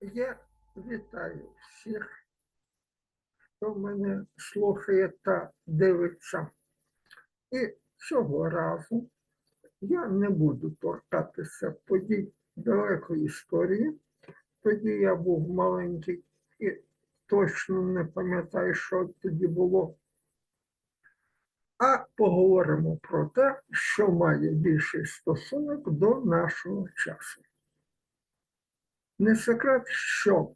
Я вітаю всіх, хто мене слухає та дивиться. І цього разу я не буду торкатися подій далекої історії. Тоді я був маленький і точно не пам'ятаю, що тоді було. А поговоримо про те, що має більший стосунок до нашого часу. Не секрет, що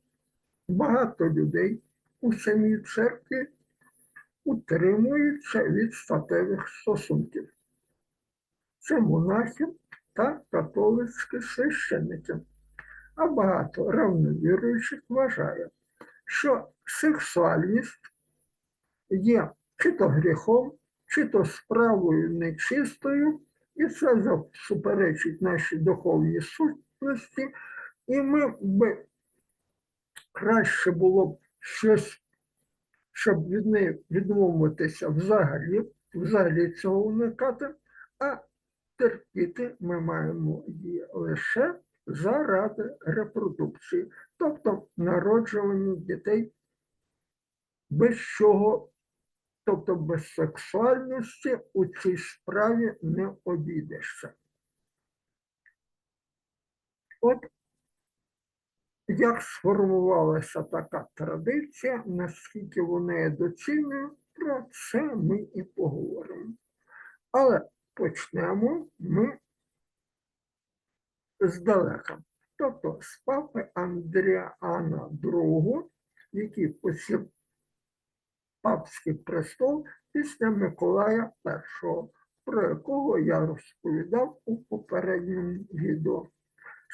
багато людей у самій церкві утримуються від статевих стосунків. Це монахи та католицькі священники. А багато равновіруючих вважає, що сексуальність є чи то гріхом, чи то справою нечистою, і це суперечить нашій духовній сутності, і ми би краще було б щось, щоб від неї відмовитися взагалі, взагалі цього уникати, а терпіти ми маємо її лише заради репродукції, тобто народжування дітей, без чого, тобто без сексуальності у цій справі не обійдешся. От як сформувалася така традиція, наскільки вона є доцільною, про це ми і поговоримо. Але почнемо ми здалека. Тобто з папи Андріана II, який посів папський престол після Миколая І, про якого я розповідав у попередньому відео.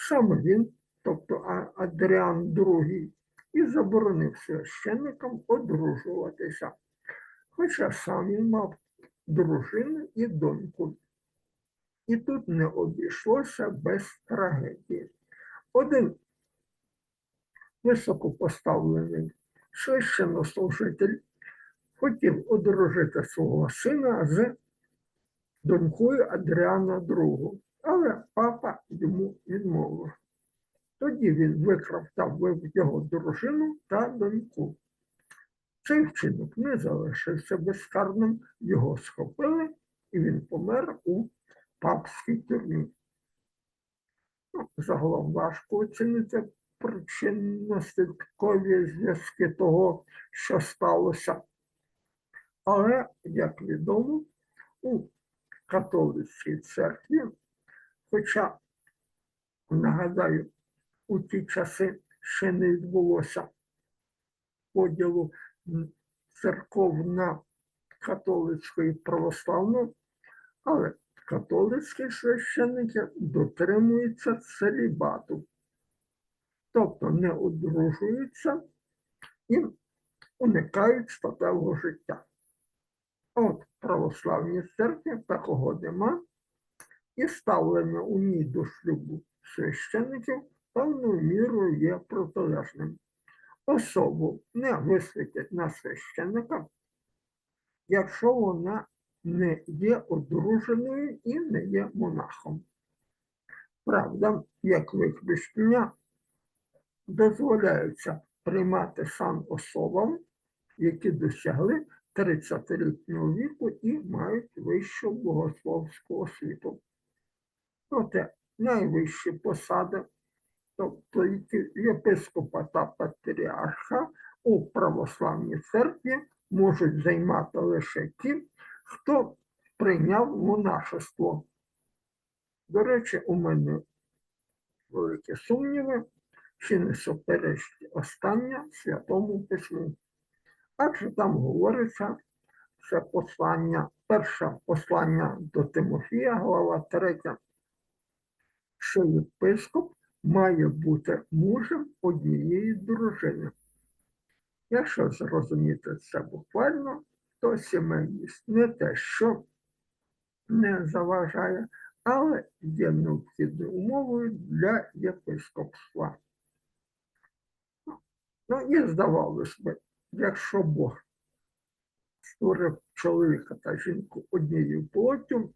Саме він тобто Адріан II, і заборонив священникам одружуватися. Хоча сам він мав дружину і доньку. І тут не обійшлося без трагедії. Один високопоставлений священнослужитель хотів одружити свого сина з донькою Адріана II, але папа йому відмовив. Тоді він викрав та вбив його дружину та доньку. Цей вчинок не залишився безкарним, його схопили, і він помер у папській тюрмі. Ну, Загалом важко оцінити причинно-слідкові зв'язки того, що сталося. Але, як відомо, у католицькій церкві, хоча, нагадаю, у ті часи ще не відбулося поділу церков на католицьку і православну, але католицькі священники дотримуються целібату, тобто не одружуються і уникають статевого життя. От православній церкві такого нема, і ставлення у ній до шлюбу священників певною мірою є протилежним. Особу не висвітять на якщо вона не є одруженою і не є монахом. Правда, як виключення дозволяється приймати сан особам, які досягли 30-літнього віку і мають вищу богословську освіту. Проте найвищі посади тобто єпископа та патріарха у православній церкві можуть займати лише ті, хто прийняв монашество. До речі, у мене великі сумніви, чи не суперечить остання святому письму. Адже там говориться це послання, перше послання до Тимофія, глава 3, що єпископ має бути мужем однієї дружини. Якщо зрозуміти це буквально, то сімейність не те, що не заважає, але є необхідною умовою для єпископства. Ну і здавалось би, якщо Бог створив чоловіка та жінку однією плоттю,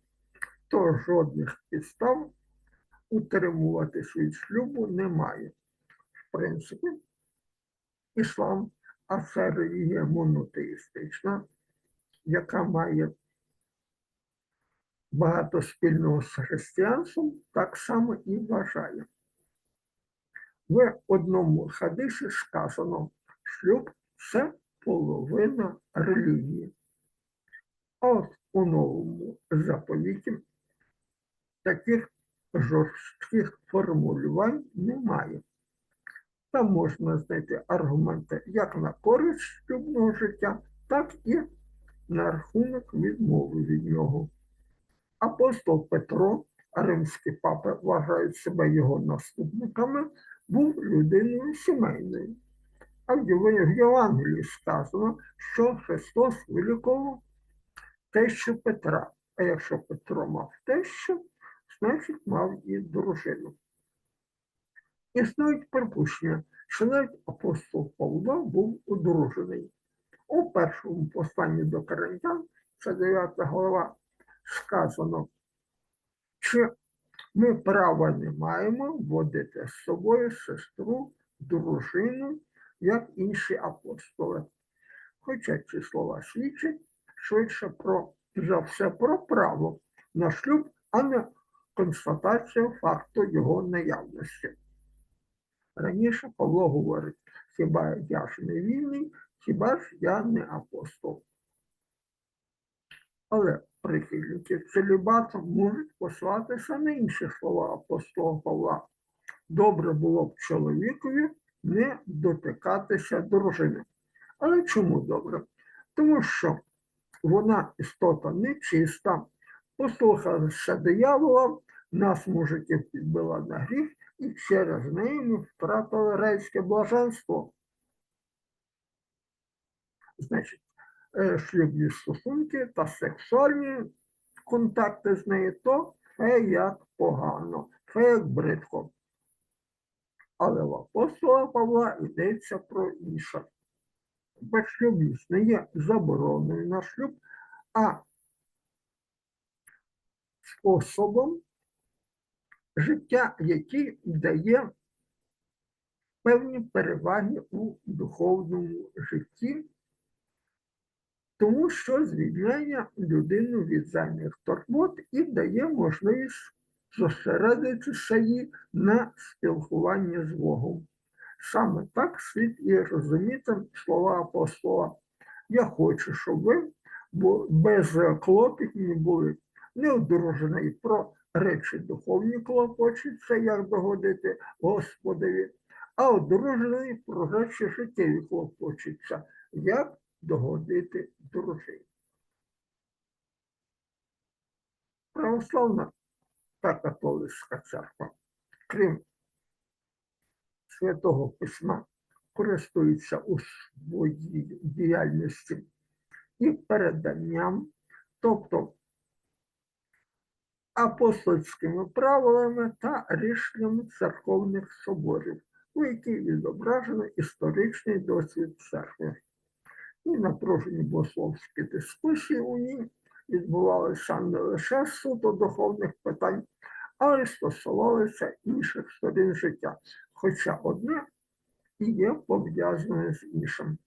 то жодних підстав утримуватись від шлюбу немає. принципі, іслам, а це релігія монотеїстична, яка має багато спільного з християнством, так само і вважає. В одному хадисі сказано, шлюб це половина релігії. А от у новому заповіті таких жорстких формулювань немає. Там можна знайти аргументи як на користь шлюбного життя, так і на рахунок відмови від нього. Апостол Петро, а римські папи вважають себе його наступниками, був людиною сімейною. А в Євангелії сказано, що Христос вилікував тещу Петра. А якщо Петро мав тещу, значить мав і дружину. Існують припущення, що навіть апостол Павло був одружений. У першому посланні до Коринтян, це 9 глава, сказано, що ми права не маємо вводити з собою сестру, дружину, як інші апостоли. Хоча ці слова свідчать швидше про за все про право на шлюб, а не констатацію факту його наявності. Раніше Павло говорить, хіба я ж не вільний, хіба ж я не апостол. Але прихильники целібату можуть послатися на інші слова апостола Павла. Добре було б чоловікові не дотикатися дружини. Але чому добре? Тому що вона істота нечиста, послухалася диявола, нас мужиків підбила на гріх, і через неї ми втратили райське блаженство. Значить, е, шлюбні стосунки та сексуальні контакти з нею, то це як погано, це як бридко. Але в апостола Павла йдеться про інше. Безшлюбність не є забороною на шлюб, а способом життя, який дає певні переваги у духовному житті, тому що звільняє людину від зайних турбот і дає можливість зосередитися їй на спілкуванні з Богом. Саме так слід і розуміти слова апостола. Я хочу, щоб ви без клопітні були не одружені про речі духовні клопочуться, як догодити Господові, а одружені про речі життєві клопочуться, як догодити дружині. Православна та католицька церква, крім Святого Письма, користується у своїй діяльності і переданням, тобто апостольськими правилами та рішеннями церковних соборів, у яких відображено історичний досвід церкви. І напружені богословські дискусії у ній відбувалися не лише суто духовних питань, але й стосувалися інших сторін життя, хоча одне і є пов'язане з іншим.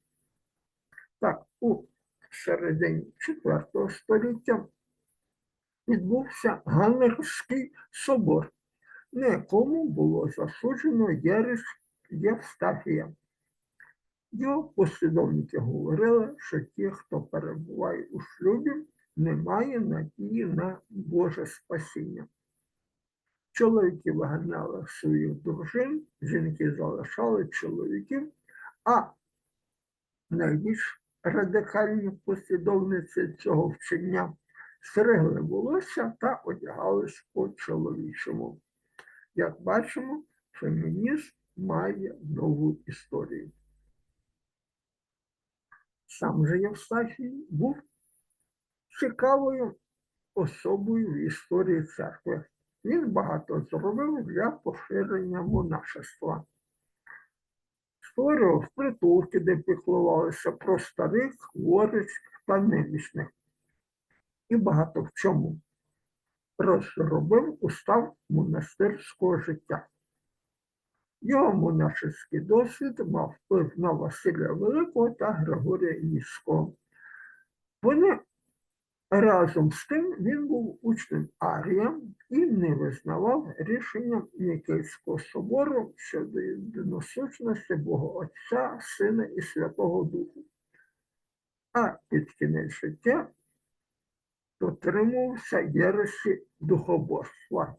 Так, у середині IV століття відбувся Ганнерський собор, на якому було засуджено Єресь Євстафія. Його послідовники говорили, що ті, хто перебуває у шлюбі, не має надії на Боже спасіння. Чоловіки виганяли своїх дружин, жінки залишали чоловіків, а найбільш радикальні послідовниці цього вчення стригли волосся та одягались по чоловічому. Як бачимо, фемінізм має нову історію. Сам же Євстафій був цікавою особою в історії церкви. Він багато зробив для поширення монашества. Створював притулки, де піклувалися про старих, хворих та немічних. І багато в чому розробив устав монастирського життя. Його монашеський досвід мав вплив на Василя Великого та Григорія Ніського. Вони разом з тим він був учнем Арія і не визнавав рішення Нікейського собору щодо єдиносущності Бога Отця, Сина і Святого Духу. А під кінець життя дотримувався єресі духоборства.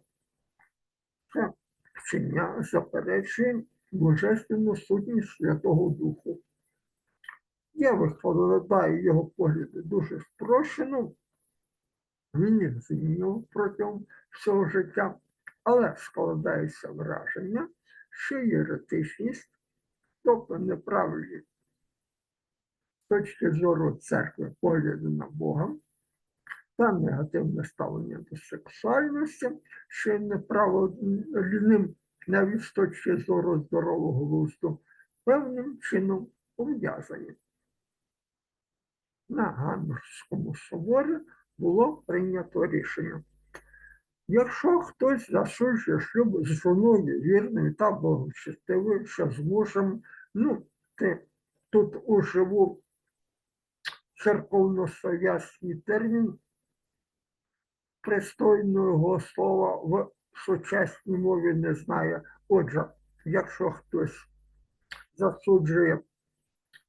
Це вчення заперечує божественну сутність Святого Духу. Я викладаю його погляди дуже спрощено, він їх змінював протягом всього життя, але складається враження, що єретичність, тобто неправильні з точки зору церкви погляди на Бога та негативне ставлення до сексуальності, що є неправильним навіть з точки зору здорового глузду, певним чином пов'язані. На Ганнурському соборі було прийнято рішення. Якщо хтось засуджує шлюб з жоною вірною та благочестивою, що з мужем, ну, ти тут уживу церковнослов'янський термін пристойного слова в сучасній мові не знає. Отже, якщо хтось засуджує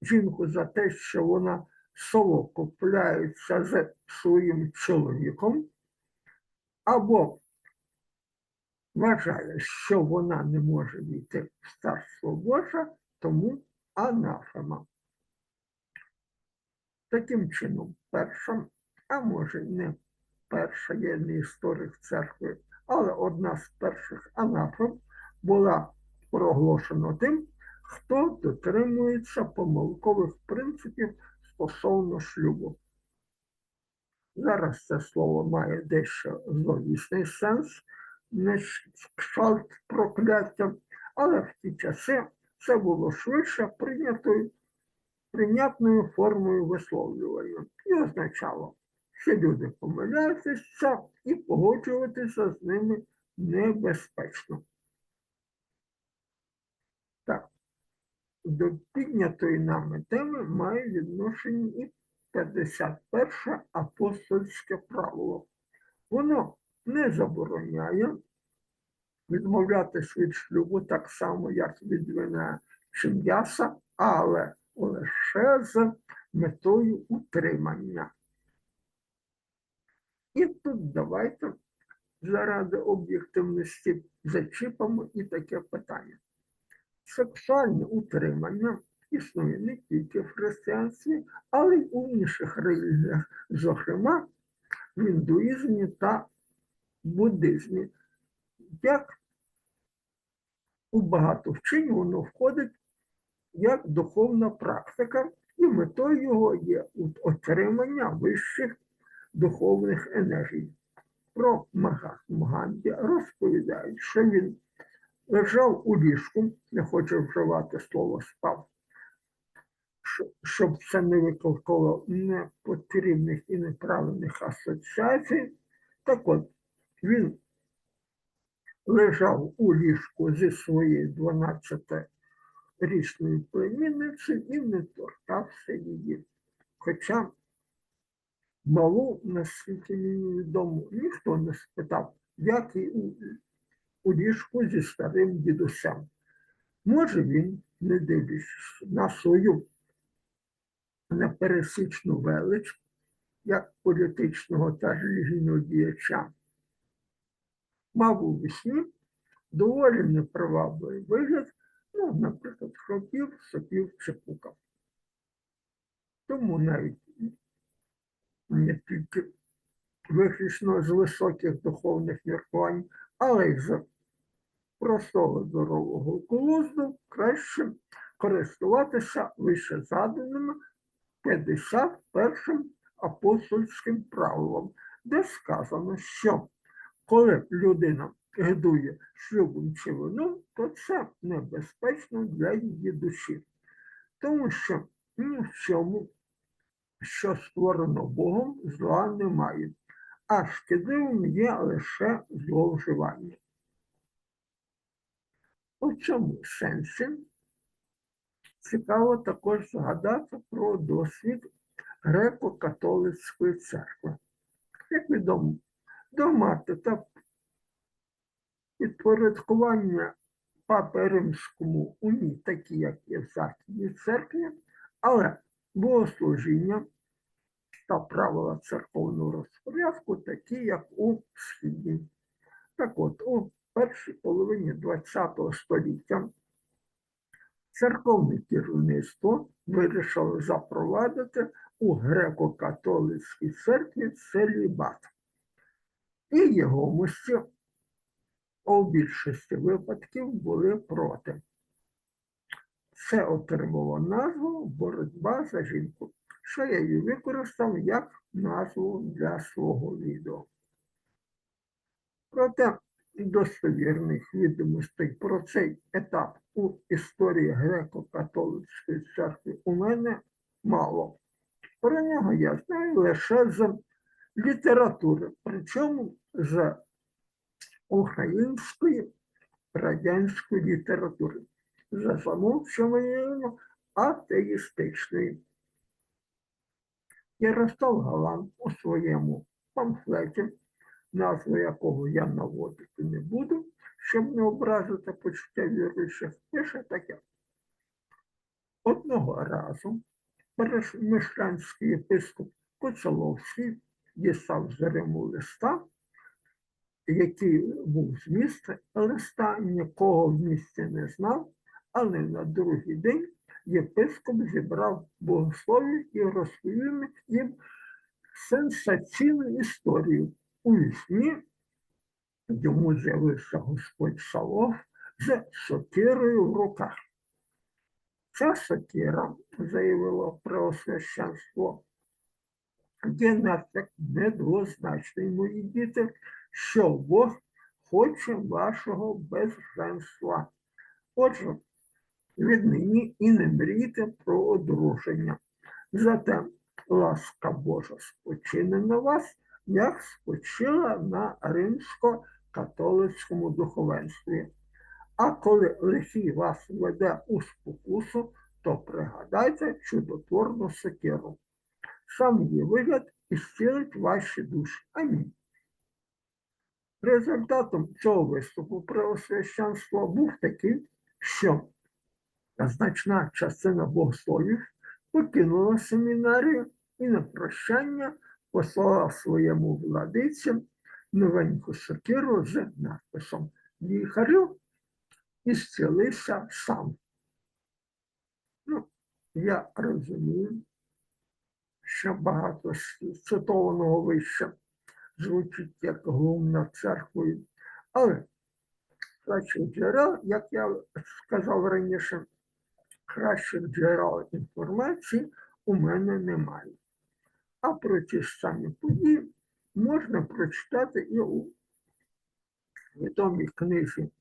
жінку за те, що вона совокупляється з своїм чоловіком, або вважає, що вона не може війти в царство Боже, тому анафема. Таким чином, перша, а може не перша є не історик церкви, але одна з перших анафем була проголошена тим, хто дотримується помилкових принципів стосовно шлюбу. Зараз це слово має дещо зловісний сенс, не кшталт прокляття, але в ті часи це було швидше прийнятою, прийнятною формою висловлювання і означало, що люди помиляються і погоджуватися з ними небезпечно. Так, до піднятої нами теми має відношення і 51 апостольське правило. Воно не забороняє відмовлятися від шлюбу так само, як від вина чи м'яса, але лише з метою утримання. І тут давайте заради об'єктивності зачіпимо і таке питання. Сексуальне утримання існує не тільки в християнстві, але й у інших релігіях, зокрема в індуїзмі та буддизмі. Як у багато вчень воно входить як духовна практика, і метою його є отримання вищих духовних енергій. Про Магатму Ганді розповідають, що він лежав у ліжку, не хочу вживати слово спав, щоб це не викликало непотрібних і неправильних асоціацій. Так от, він лежав у ліжку зі своєю 12-річною племінницею і не торкався її. Хоча малу, наскільки мені відомо, ніхто не спитав, як і у, у ліжку зі старим дідусем. Може він, не дивлячись на свою непересічну велич, як політичного та релігійного діяча, мав у вісні доволі непривабливий вигляд, ну, наприклад, хропів, сопів чи пукав. Тому навіть не тільки виключно з високих духовних міркувань, але й з простого здорового глузду краще користуватися вище заданими 51 апостольським правилом, де сказано, що коли людина гидує шлюбом чи вином, то це небезпечно для її душі, тому що ні в чому що створено Богом, зла немає, а шкідливим є лише зловживання. У цьому сенсі цікаво також згадати про досвід греко-католицької церкви. Як відомо, догмати та підпорядкування Папи Римському уні, такі, як і в Західній церкві, але богослужіння та правила церковного розпорядку такі, як у Східній. Так от, у першій половині ХХ століття церковне керівництво вирішило запровадити у греко-католицькій церкві целібат. І його мусі у більшості випадків були проти. Це отримало назву боротьба за жінку, що я її використав як назву для свого відео. Проте достовірних відомостей про цей етап у історії греко-католицької церкви у мене мало. Про нього я знаю лише з літератури, причому з української радянської літератури, за замовчуванням атеїстичної. Ярослав Галан у своєму памфлеті, назву якого я наводити не буду, щоб не образити почуття віруючих, пише таке. Одного разу перемишленський єпископ Коцеловський дістав з Риму листа, який був з міста листа, нікого в місті не знав, але на другий день єпископ зібрав богословів і розповів їм сенсаційну історію. У вісні йому з'явився Господь Савов з сокирою в руках. Ця сокира, заявило Преосвященство, є натяк недвозначний, мої діти, що Бог хоче вашого безженства. Отже, віднині і не мрійте про одруження. Зате ласка Божа спочине на вас, як спочила на римсько-католицькому духовенстві. А коли лихий вас веде у спокусу, то пригадайте чудотворну сокиру. Сам її вигляд і зцілить ваші душі. Амінь. Результатом цього виступу преосвященства був такий, що значна частина богословів покинула семінарію і на прощання послала своєму владиці новеньку сокиру з надписом Ліхарю і зцілився сам. Ну, я розумію, що багато цитованого вище звучить як над церквою, але кращих джерел, як я сказав раніше, кращих джерел інформації у мене немає. А про ті ж самі події можна прочитати і у відомій книзі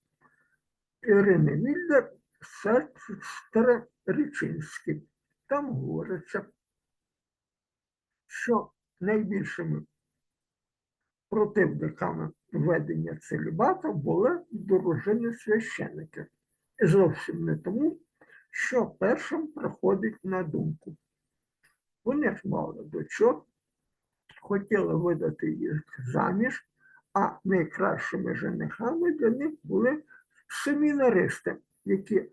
Ірини Вільдер «Сестри Річинські». Там говориться, що найбільшими противниками ведення целібату були дружини священники. І зовсім не тому, що першим приходить на думку. Вони ж мали дочок, хотіли видати їх заміж, а найкращими женихами для них були семінаристи, які в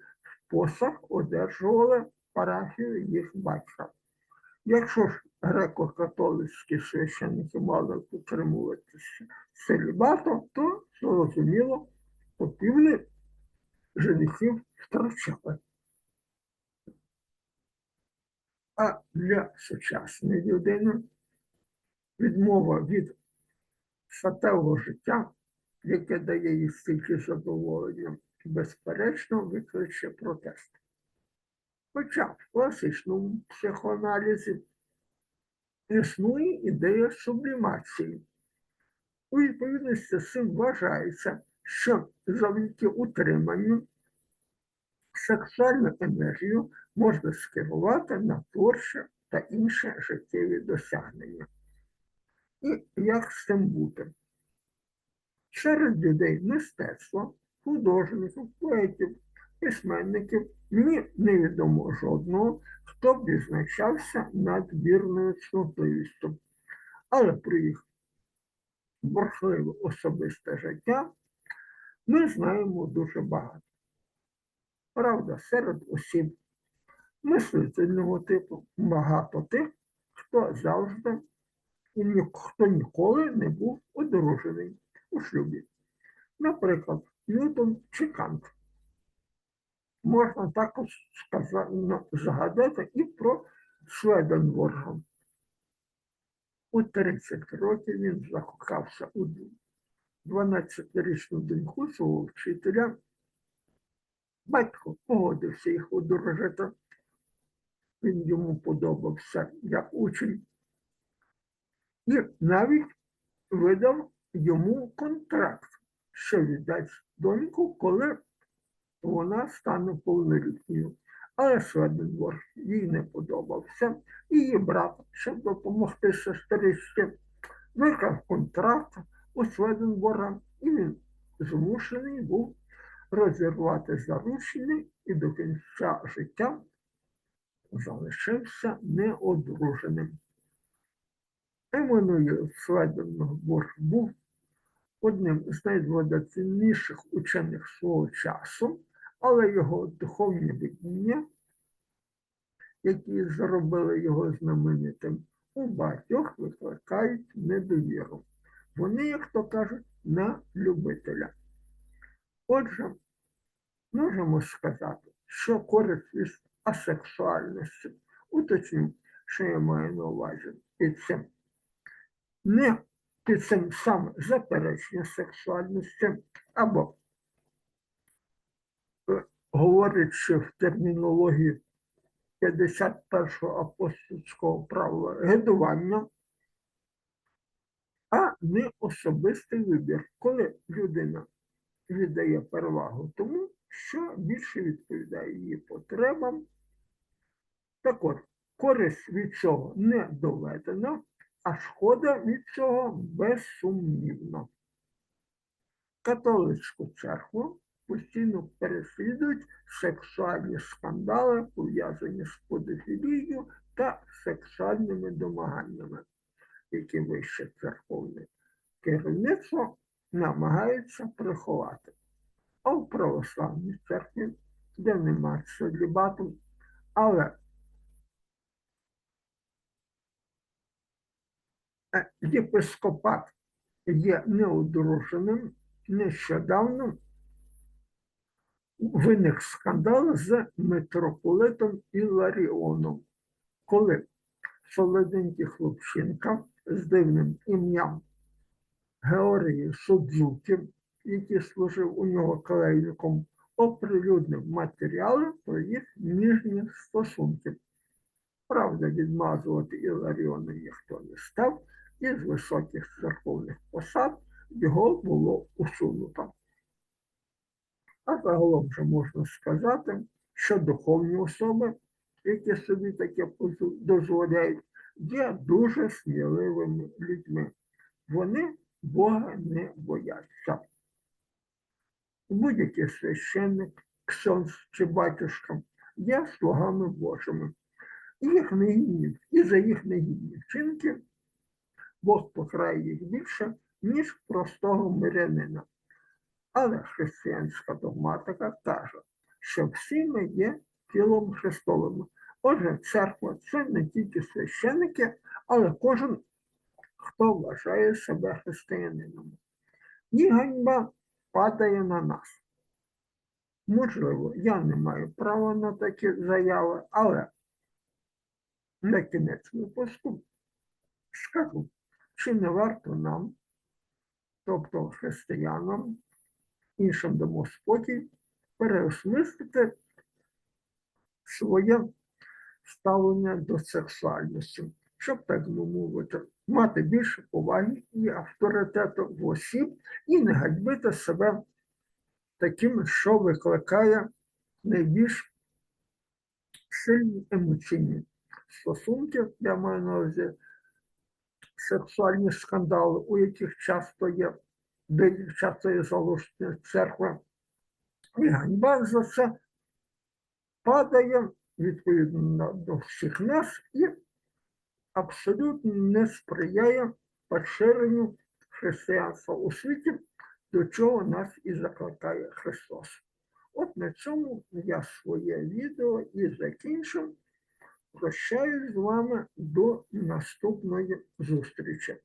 посах одержували парафію їх батька. Якщо ж греко-католицькі священники мали підтримуватися целібатом, то зрозуміло, попівни женихів втрачали. А для сучасної людини відмова від статевого життя, яке дає їй стільки задоволення, безперечно викличе протест. Хоча в класичному психоаналізі існує ідея сублімації. У відповідності з цим вважається, що завдяки утриманню сексуальну енергію можна скерувати на творче та інші життєві досягнення. І як з цим бути? Серед людей мистецтва, художників, поетів, письменників мені невідомо жодного, хто б відзначався надмірною цнотливістю. Але про їх бурхливе особисте життя ми знаємо дуже багато. Правда, серед осіб мислительного типу багато тих, хто завжди і хто ніколи не був одружений у шлюбі. Наприклад, Ньютон чи Кант. Можна також сказати, ну, згадати і про Сведенворга. У 30 років він закохався у 12-річну доньку свого вчителя. Батько погодився їх одружити. Він йому подобався як учень. І навіть видав йому контракт, що віддасть доньку, коли вона стане повнолітньою. Але Сведенборг їй не подобався. Її брат, щоб допомогти сестричці, викрав контракт у Сведенборга, і він змушений був розірвати заручення і до кінця життя залишився неодруженим. Еммануїл Сведенборг був одним з найвидатніших учених свого часу, але його духовні видіння, які зробили його знаменитим, у багатьох викликають недовіру. Вони, як то кажуть, на любителя. Отже, можемо сказати, що користь асексуальності, уточню, що я маю на увазі під цим, не під цим саме заперечення сексуальності, або, е, говорячи в термінології 51-го апостольського правила гидування, а не особистий вибір, коли людина віддає перевагу тому, що більше відповідає її потребам. Так от, користь від цього не доведена, а шкода від цього безсумнівна. Католицьку церкву постійно переслідують сексуальні скандали, пов'язані з подофілією та сексуальними домаганнями, які вище церковне керівництво намагається приховати. А в православній церкві, де нема целібату, але е, єпископат є неодруженим, нещодавно. Виник скандал з митрополитом Іларіоном, коли солоденький хлопчинка з дивним ім'ям Георгій Судзуки, який служив у нього колейником, оприлюднив матеріали про їх ніжні стосунки. Правда, відмазувати Іларіона ніхто не став, і з високих церковних посад його було усунуто. А загалом вже можна сказати, що духовні особи, які собі таке дозволяють, є дуже сміливими людьми. Вони Бога не бояться. Будь-який священник, ксьонз чи батюшка є слугами Божими. Їх негідні, і за їх негідні вчинки Бог покарає їх більше, ніж простого мирянина. Але християнська догматика каже, що всі ми є тілом Христовим. Отже, церква це не тільки священники, але кожен, хто вважає себе християнином. І ганьба падає на нас. Можливо, я не маю права на такі заяви, але на кінець випуску скажу, чи не варто нам, тобто християнам, іншим дамо спокій, переосмислити своє ставлення до сексуальності, щоб, так би мовити, мати більше поваги і авторитету в осіб і не ганьбити себе таким, що викликає найбільш сильні емоційні стосунки, я маю на увазі сексуальні скандали, у яких часто є, де часто є залучення церкви. І ганьба за це падає відповідно до всіх нас і абсолютно не сприяє поширенню християнства у світі, до чого нас і закликає Христос. От на цьому я своє відео і закінчу. Прощаюсь з вами до наступної зустрічі.